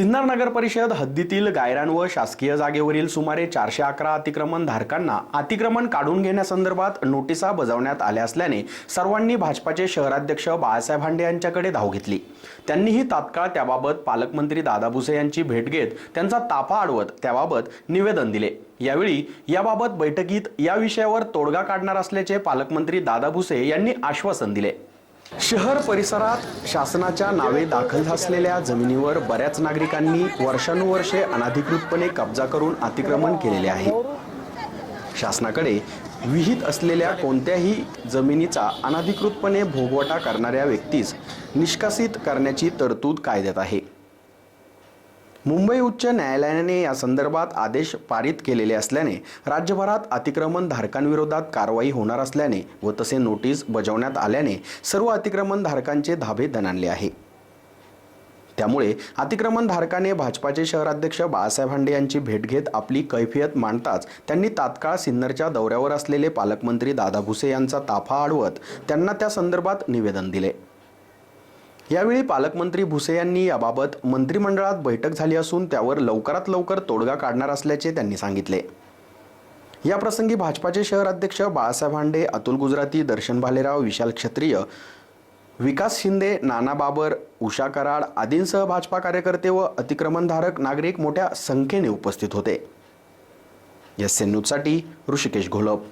सिन्नर नगर परिषद हद्दीतील गायरान व शासकीय जागेवरील सुमारे चारशे अकरा अतिक्रमण धारकांना अतिक्रमण काढून घेण्यासंदर्भात नोटिसा बजावण्यात आल्या असल्याने सर्वांनी भाजपाचे शहराध्यक्ष बाळासाहेब हांडे यांच्याकडे धाव घेतली. त्यांनीही तात्काळ त्याबाबत पालकमंत्री दादा भुसे यांची भेट घेत त्यांचा ताफा अडवत त्याबाबत निवेदन दिले. यावेळी याबाबत बैठकीत या विषयावर तोडगा काढणार असल्याचे पालकमंत्री दादा भुसे यांनी आश्वासन दिले. शहर परिसरात शासनाच्या नावे दाखल असलेल्या जमिनीवर बऱ्याच नागरिकांनी वर्षानुवर्षे अनधिकृतपणे कब्जा करून अतिक्रमण केलेले आहे. शासनाकडे विहित असलेल्या कोणत्याही जमिनीचा अनधिकृतपणे भोगवटा करणाऱ्या व्यक्तीस निष्कासित करण्याची तरतूद कायद्यात आहे. मुंबई उच्च न्यायालयाने या संदर्भात आदेश पारित केलेले असल्याने राज्यभरात अतिक्रमण धारकांविरोधात कारवाई होणार असल्याने व तसे नोटीस बजावण्यात आल्याने सर्व अतिक्रमण धारकांचे धाबे दणाणले आहे. त्यामुळे अतिक्रमण धारकाने भाजपाचे शहराध्यक्ष बाळासाहेब हांडे यांची भेट घेत आपली कैफियत मांडताच त्यांनी तात्काळ सिन्नरच्या दौऱ्यावर असलेले पालकमंत्री दादा भुसे यांचा ताफा अडवत त्यांना त्या संदर्भात निवेदन दिले. यावेळी पालकमंत्री भुसे यांनी याबाबत मंत्रिमंडळात बैठक झाली असून त्यावर लवकरात लवकर तोडगा काढणार असल्याचे त्यांनी सांगितले. याप्रसंगी भाजपाचे शहराध्यक्ष बाळासाहेब हांडे अतुल गुजराती दर्शन भालेराव विशाल क्षत्रिय विकास शिंदे नाना बाबर उषा कराड आदींसह भाजपा कार्यकर्ते व अतिक्रमणधारक नागरिक मोठ्या संख्येने उपस्थित होते. एस एन न्यूजसाठी ऋषिकेश घोलप.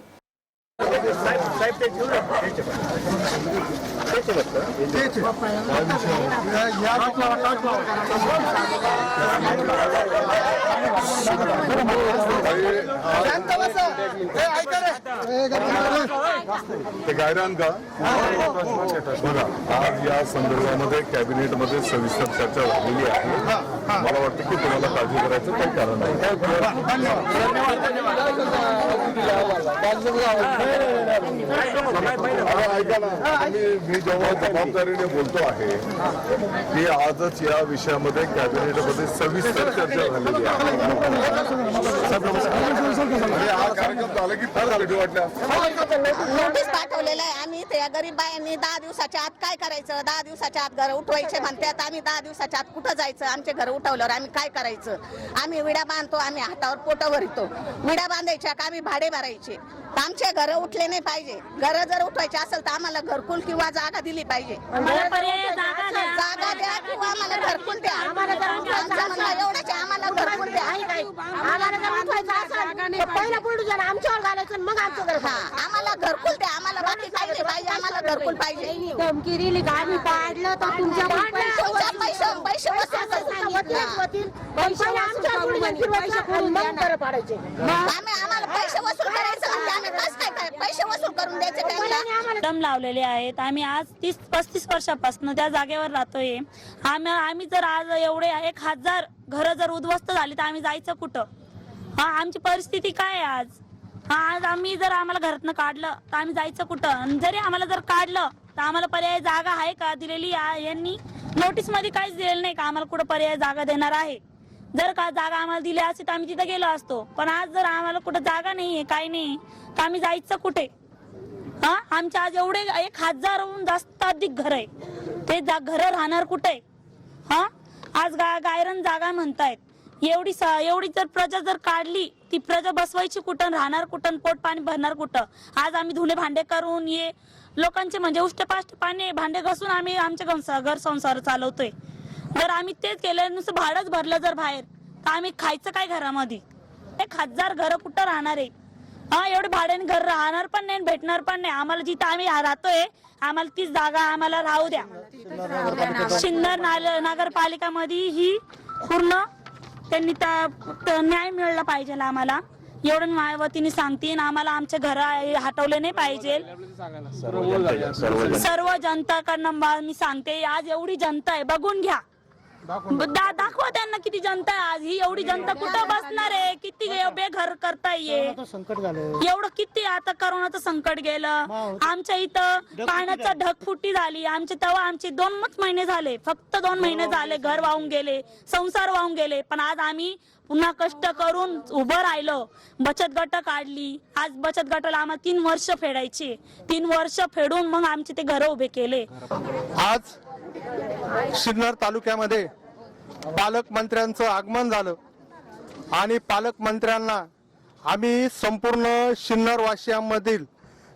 ते गायरान का? बघा आज या संदर्भामध्ये कॅबिनेटमध्ये सविस्तर चर्चा झालेली आहे. मला वाटतं की तुम्हाला काळजी करायचं काही कारण नाही. ऐका ना मी- जेव्हा जबाबदारीने बोलतो आहे की आजच या विषयामध्ये कॅबिनेटमध्ये सविस्तर चर्चा झालेली आहे. आणि हा कार्यक्रम झाला की फार भेटी वाटल्या. नोटीस पाठवलेलं आहे आम्ही ते गरीब बायांनी दहा दिवसाच्या आत काय करायचं? दहा दिवसाच्या आत घर उठवायचे म्हणतात आम्ही दहा दिवसाच्या आत कुठं जायचं? आमचे घर उठवल्यावर आम्ही काय करायचं? आम्ही विडा बांधतो आम्ही हातावर पोटं भरतो. विडा बांधायच्या का? आम्ही भाडे भरायचे. आमचे घर उठले नाही पाहिजे. घर जर उठवायचे असेल तर आम्हाला घरकुल किंवा जागा दिली पाहिजे. आम्हाला पर्यायी जागा द्या. जागा द्या किंवा आम्हाला घरकुल द्या. आम्हाला एवढंच आहे, आम्हाला घरकुल द्या. आम्हाला जर उठवायचं असेल तर पहिलं बुलडोजर आमच्यावर घालायचं आणि मग आमचं घर हा आम्हाला घरकुल द्या. आम्हाला बाकी काही नाही पाहिजे. आम्हाला घरकुल पाहिजे. धमकी दिली का आम्ही पाडलं तर तुमच्या तुमच्या पैसे पैसे वसूल करू. पैसे आमच्या बुलडोजर फिरवायचं आणि मग घरं पाडायचे. आम्ही आम्हाला पैसे वसूल करायचं म्हणजे आम्ही कसं काय पैसे वसूल करून द्यायचे त्यांना. दम लावलेले आहेत. आम्ही आज तीस पस्तीस वर्षापासून त्या जागेवर राहतोय. आम्ही आम्ही जर आज एवढे एक हजार घरं जर उद्ध्वस्त झाली तर आम्ही जायचं कुठं? हा आमची परिस्थिती काय आहे आज? हा आज आम्ही जर आम्हाला घरातनं काढलं तर आम्ही जायचं कुठं? आणि जरी आम्हाला जर काढलं तर आम्हाला पर्याय जागा आहे का? दिलेली यांनी. नोटीसमध्ये काहीच दिलेलं नाही का आम्हाला कुठं पर्याय जागा देणार आहे? जर का जागा आम्हाला दिली असती तर आम्ही तिथे गेलो असतो. पण आज जर आम्हाला कुठं जागा नाहीये काही नाही तर आम्ही जायचं कुठे? हा? आमच्या आज एवढे एक हजारहून जास्त अधिक घर आहे ते जा घर राहणार कुठे? हा? आज गा गायरन जागा म्हणतायत. एवढी स- एवढी जर प्रजा जर काढली ती प्रजा बसवायची कुठं राहणार कुठं पोट पाणी भरणार कुठं? आज आम्ही धुणे भांडे करून ये. लोकांचे म्हणजे उष्टपाष्ट पाणी भांडे घासून आम्ही आमचे घर घर संसार चालवतोय. जर आम्ही तेच केलं नुसतं भाडंच भरलं जर बाहेर तर आम्ही खायचं काय घरामध्ये? एक हजार घर कुठं राहणार आहे? हा एवढे भाड्याने घर राहणार पण नाही भेटणार पण नाही. आम्हाला जिथं आम्ही राहतोय आम्हाला तीच जागा आम्हाला राहू द्या. सिन्नर नाल- नगरपालिकामध्ये ही पूर्ण त्यांनी त्या- न्याय मिळला पाहिजे आम्हाला. एवढं माझ्या वतीने सांगते आम्हाला आमचे घर हटवले नाही पाहिजे. सर्व जनताकडनं मा- मी सांगते आज एवढी जनता आहे बघून घ्या. दा- दाखवा त्यांना किती जनता आहे आज. ही एवढी जनता कुठं बसणार आहे? किती बेघर करता ये एवढं किती आता करोनाचं संकट गेलं? आमच्या इथं पाण्याचं ढगफुटी झाली. आमचे तेव्हा आमचे दोनच महिने झाले. फक्त दोन महिने झाले घर वाहून गेले संसार वाहून गेले. पण आज आम्ही पुन्हा कष्ट करून उभं राहिलो. बचत गट काढली. आज बचत गटाला आम्हाला तीन वर्ष फेडायची. तीन वर्ष फेडून मग आमचे ते घर उभे केले. आज सिन्नर तालुक्यामध्ये पालकमंत्र्यांचं आगमन झालं. आणि पालकमंत्र्यांना आम्ही संपूर्ण सिन्नरवासियांमधील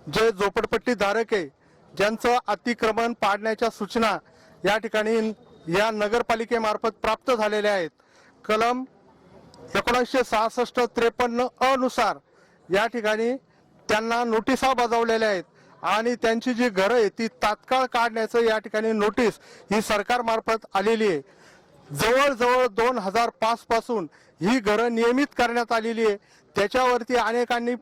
जे झोपडपट्टी धारक आहे ज्यांचं अतिक्रमण पाडण्याच्या सूचना या ठिकाणी या नगरपालिकेमार्फत प्राप्त झालेल्या आहेत. कलम एकोणीसशे सहासष्ट त्रेपन्न अनुसार या ठिकाणी त्यांना नोटिसा बजावलेल्या आहेत. आणि त्यांची जी घरं आहे ती तात्काळ काढण्याचं या ठिकाणी नोटीस ही सरकारमार्फत आलेली आहे. जवळजवळ दोन हजार पाच पासून ही घरं नियमित करण्यात आलेली आहे. त्याच्यावरती अनेकांनी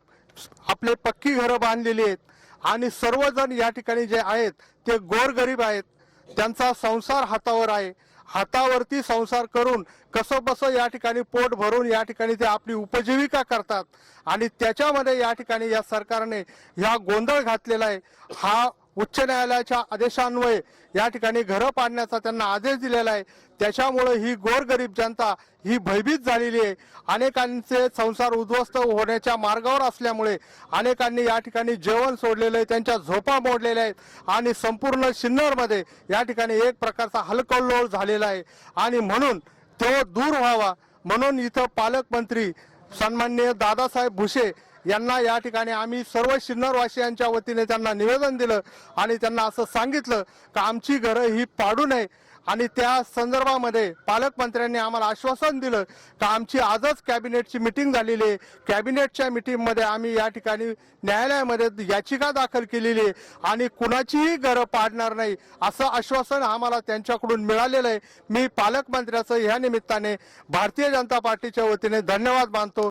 आपले पक्की घरं बांधलेली आहेत. आणि सर्वजण या ठिकाणी जे आहेत ते गोरगरीब आहेत. त्यांचा संसार हातावर आहे. हातावरती संसार करून कसं बसं या ठिकाणी पोट भरून या ठिकाणी ते आपली उपजीविका करतात. आणि त्याच्यामध्ये या ठिकाणी या सरकारने ह्या गोंधळ घातलेला आहे. हा उच्च न्यायालयाच्या आदेशान्वये या ठिकाणी घरं पाडण्याचा त्यांना आदेश दिलेला आहे. त्याच्यामुळे ही गोरगरीब जनता ही भयभीत झालेली आहे. अनेकांचे संसार उद्ध्वस्त होण्याच्या मार्गावर असल्यामुळे अनेकांनी या ठिकाणी जेवण सोडलेलं आहे त्यांच्या झोपा मोडलेल्या आहेत आणि संपूर्ण सिन्नरमध्ये या ठिकाणी एक प्रकारचा हलकल्लोळ झालेला आहे. आणि म्हणून तो दूर व्हावा. म्हणून इथं पालकमंत्री सन्माननीय दादासाहेब भुसे यांना या ठिकाणी आम्ही सर्व सिन्नरवासियांच्या वतीने त्यांना निवेदन दिलं आणि त्यांना असं सांगितलं का आमची घरं ही पाडू नये. आणि त्या संदर्भामध्ये पालकमंत्र्यांनी आम्हाला आश्वासन दिलं का आमची आजच कॅबिनेटची मिटिंग झालेली आहे. कॅबिनेटच्या मिटिंगमध्ये आम्ही या ठिकाणी न्यायालयामध्ये याचिका दाखल केलेली आहे आणि कुणाचीही घरं पाडणार नाही असं आश्वासन आम्हाला त्यांच्याकडून मिळालेलं आहे. मी पालकमंत्र्याचं ह्या निमित्ताने भारतीय जनता पार्टीच्या वतीने धन्यवाद मानतो.